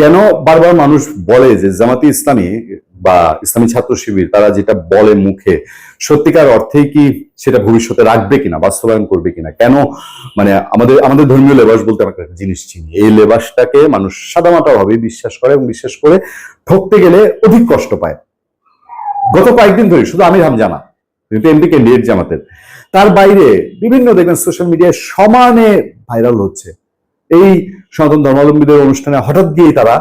কেন বারবার মানুষ বলে যে জামাতি ইসলামী বা ইসলামী ছাত্র শিবির, তারা যেটা বলে মুখে, সত্যিকার অর্থেই কি সেটা ভবিষ্যতে রাখবে কিনা, বাস্তবায়ন করবে কিনা? কেন? মানে আমাদের আমাদের ধর্মীয় লেবাস বলতে আমরা একটা জিনিস চিনি। এই লেবাসটাকে মানুষ সাদামাটা ভাবে বিশ্বাস করে এবং বিশ্বাস করে ঠকতে গেলে অধিক কষ্ট পায়। গত কয়েকদিন ধরে, শুধু আমি আমির হামজানা কিন্তু এমপি ক্যান্ডিডেট জামাতের। তার বাইরে বিভিন্ন দেখবেন সোশ্যাল মিডিয়ায় সমানে ভাইরাল হচ্ছে। এই সনাতন ধর্মাবলম্বীদের অনুষ্ঠানে হঠাৎ গিয়েই তারা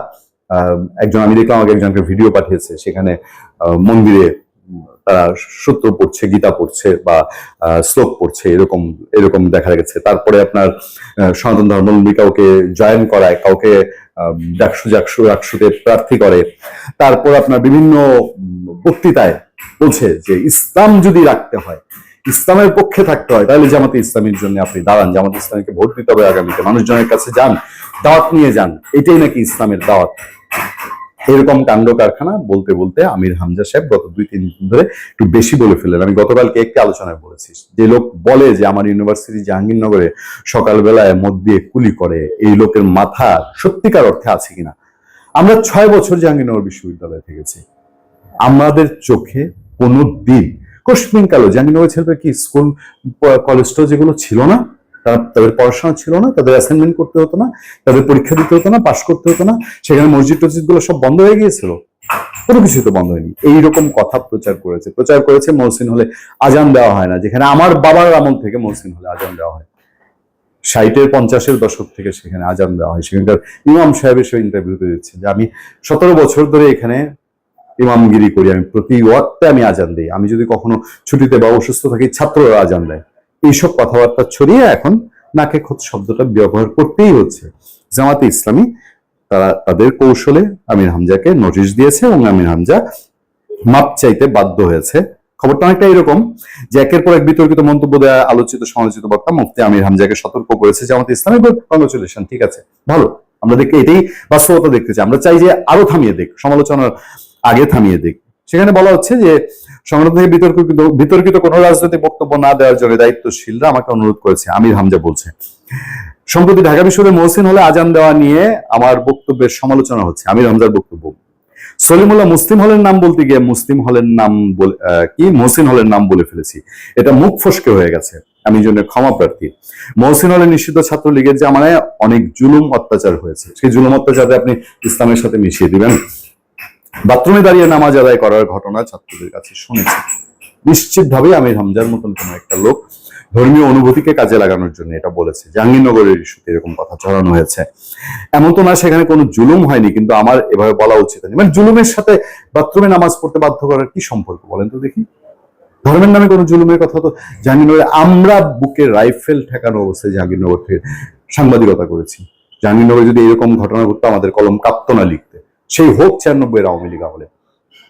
একজন আমি দেখলাম আমাকে একজনকে ভিডিও পাঠিয়েছে, সেখানে মন্দিরে তারা সূত্র পড়ছে, গীতা পড়ছে বা শ্লোক পড়ছে, এরকম এরকম দেখা গেছে। তারপরে আপনার সনাতন ধর্মাবলম্বী কাউকে জয়েন করায়, কাউকে ডাকসু জাকসু রাকসুতে প্রার্থী করে। তারপর আপনার বিভিন্ন বক্তৃতায় বলছে যে ইসলাম যদি রাখতে হয় ইসলামের পক্ষে থাকতে হয়, তাহলে জামাতে ইসলামের জন্য আপনি দাঁড়ান, জামাতে ইসলামকে ভোট দিতে হবে আগামীতে, মানুষজনের কাছে যান, দাওয়াত নিয়ে যান, এটাই নাকি ইসলামের দাওয়াত। এরকম কাণ্ড কারখানা বলতে বলতে আমির হামজা সাহেব গত দুই, তিন দিন ধরে একটু বেশি বলে ফেললেন। আমি গতকালকে একটি আলোচনায় বলেছি, যে লোক বলে যে আমার ইউনিভার্সিটি জাহাঙ্গীরনগরে সকালবেলায় দিয়ে কুলি করে, এই লোকের মাথা সত্যিকার অর্থে আছে কিনা? আমরা ছয় বছর জাহাঙ্গীরনগর বিশ্ববিদ্যালয়ে থেকেছি। আমাদের চোখে কোনো দিন কোশ্মিন কালো জাহাঙ্গীরনগর ছেলেদের কি স্কুল কলেজ যেগুলো ছিল না, তারা তাদের পড়াশোনা ছিল না, তাদের অ্যাসাইনমেন্ট করতে হতো না, তাদের পরীক্ষা দিতে হতো না পাশ করতে হতো না, সেখানে মসজিদ টসজিদগুলো সব বন্ধ হয়ে গিয়েছিল। কোনো কিছু তো বন্ধ হয়নি। এইরকম কথা প্রচার করেছে। প্রচার করেছে মহসিন হলে আজান দেওয়া হয় না, যেখানে আমার বাবার আমল থেকে মহসিন হলে আজান দেওয়া হয়। ষাটের, পঞ্চাশের দশক থেকে সেখানে আজান দেওয়া হয়। সেখানকার ইমাম সাহেবের সে ইন্টারভিউতে দিচ্ছে। যে আমি সতেরো বছর ধরে এখানে ইমামগিরি করি আমি। প্রতি ওয়াক্তে আমি আজান দিই। আমি যদি কখনো ছুটিতে বা অসুস্থ থাকি, ছাত্ররা আজান দেয়। এইসব কথাবার্তা ছড়িয়ে এখন নাকে খোঁজ শব্দটা ব্যবহার করতেই হচ্ছে। জামাতে ইসলামী, তারা তাদের কৌশলে আমির হামজাকে নোটিশ দিয়েছে এবং আমির হামজা মাপ চাইতে বাধ্য হয়েছে। খবরটা অনেকটা এরকম যে একের পর এক বিতর্কিত মন্তব্য দেওয়া আলোচিত, সমালোচিত বক্তা মুফতি আমির হামজাকে সতর্ক করেছে জামাতে ইসলামী। কংগ্রেচুলেশন ঠিক আছে। ভালো, আমরা দেখতে এটাই বাস্তবতা দেখতে চাই। আমরা চাই যে আরও থামিয়ে দেখ সমালোচনার আগে থামিয়ে দেখ সেখানে বলা হচ্ছে যে, সংগঠন থেকে বিতর্কিত বিতর্কিত কোনো রাজনৈতিক বক্তব্য না দেওয়ার জন্য দায়িত্বশীলরা আমাকে অনুরোধ করেছে। আমির হামজা বলছে, সম্প্রতি ঢাকা বিশ্ববিদ্যালয়ে মহসিন হলে আজান দেওয়া নিয়ে আমার বক্তব্যের সমালোচনা হচ্ছে। আমির হামজার বক্তব্য। সলিমুল্লাহ মুসলিম হলের নাম বলতে গিয়ে মুসলিম হলের নাম বলে কি? মহসিন হলের নাম বলে ফেলেছি। এটা মুখ ফসকে হয়ে গেছে। আমি জন্য ক্ষমা প্রার্থী। মহসিন হলের নিষিদ্ধ ছাত্রলীগের জামানায় অনেক জুলুম অত্যাচার হয়েছে। সেই জুলুম অত্যাচারে আপনি ইসলামের সাথে মিশিয়ে দিবেন। বাথরুমে দাঁড়িয়ে নামাজ আদায় করার ঘটনা ছাত্রদের কাছে শুনেছি। নিশ্চিতভাবে আমির হামজার মতন কোন একটা লোক ধর্মীয় অনুভূতিকে কাজে লাগানোর জন্য এটা বলেছে। জাহাঙ্গীরনগরের ইস্যুতে এরকম কথা ছড়ানো হয়েছে। এমন তো না সেখানে কোনো জুলুম হয়নি, কিন্তু আমার এভাবে বলা উচিত হয়নি। মানে জুলুমের সাথে বাথরুমে নামাজ পড়তে বাধ্য করার কি সম্পর্ক বলেন তো দেখি। ধর্মের নামে কোনো জুলুমের কথা তো জাহাঙ্গীরনগরে, আমরা বুকে রাইফেল ঠেকানো অবস্থায় জাহাঙ্গীরনগর থেকে সাংবাদিকতা করেছি। জাহাঙ্গীরনগরে যদি এরকম ঘটনা ঘটতো, আমাদের কলম কাঁপতো না সেই হোক ছিয়ানব্বই আওয়ামী লীগ আমলে।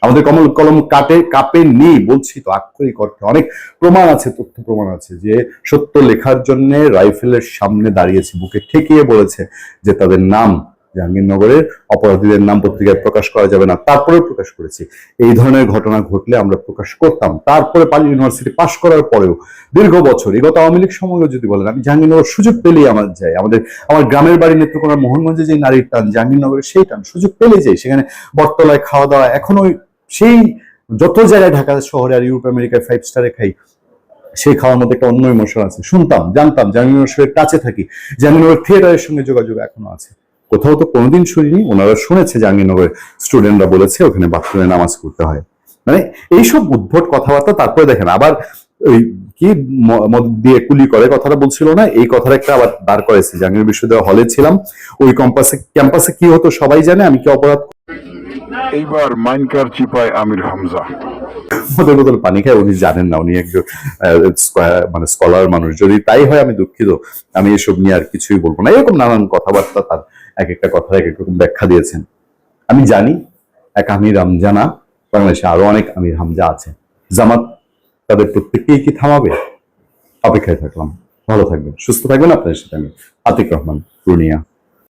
আমাদের কমল কলম কাটে, কাপে, নেই, বলছি তো, আক্ষরিক অর্থে অনেক প্রমাণ আছে, তথ্য প্রমাণ আছে, যে সত্য লেখার জন্য রাইফেলের সামনে দাঁড়িয়েছে, বুকে ঠেকিয়ে বলেছে যে তাদের নাম জাহাঙ্গীরনগরের অপরাধীদের নাম পত্রিকায় প্রকাশ করা যাবে না তারপরে প্রকাশ করেছি। এই ধরনের ঘটনা ঘটলে আমরা প্রকাশ করতাম। তারপরে পালি ইউনিভার্সিটি পাশ করার পরেও দীর্ঘ বছর বিগত আওয়ামী লীগ সময়ও যদি বলেন, আমি জাহাঙ্গীরনগর সুযোগ পেলেই আমার যাই আমাদের, আমার গ্রামের বাড়ি নেত্রকোনার মোহনগঞ্জে যে নারীর টান জাহাঙ্গীরনগরের সেই টান সুযোগ পেলে যাই সেখানে বটতলায় খাওয়া দাওয়া এখনও সেই যত জায়গায় ঢাকা শহরে আর ইউরোপ, আমেরিকায় ফাইভ স্টারে খাই, সেই খাওয়ার মধ্যে একটা অন্য ইমোশন আছে। শুনতাম, জানতাম জাহাঙ্গীরনগরের কাছে থাকি। জাহাঙ্গীরনগর থিয়েটারের সঙ্গে যোগাযোগ এখনও আছে। কোথাও তো কোনোদিন শুনিনি। ওনারা শুনেছে জাহাঙ্গীরনগরের স্টুডেন্টরা বলেছে, ওখানে বাথরুমে নামাজ করতে হয়। মানে এইসব উদ্ভট কথাবার্তা তারপরে দেখেন, আবার ওই কি দিয়ে কুলি করে কথাটা বলছিল না? এই কথাটা একটা আবার দাঁড় করেছে জাহাঙ্গীর বিশ্ববিদ্যালয় হলে ছিলাম। ওই ক্যাম্পাসে ক্যাম্পাসে কি হতো সবাই জানে? আমি কি অপরাধ এইবার মাইনকার চিপায় আমির হামজা। বোতল বোতল পানি খায়, উনি জানেন না, উনি একজন মানে স্কলার মানুষ। যদি তাই হয়, আমি দুঃখিত। আমি এসব নিয়ে আর কিছুই বলব না। এরকম নানান কথাবার্তা তার এক একটা কথা এক এক রকম ব্যাখ্যা দিয়েছেন। আমি জানি, এক আমির হামজানা বাংলাদেশে আরও অনেক আমির হামজা আছে। জামাত তাদের প্রত্যেককেই কি থামাবে? অপেক্ষায় থাকলাম। ভালো থাকবেন, সুস্থ থাকবেন। আপনাদের সাথে আমি আতিক রহমান, পূর্ণিয়া।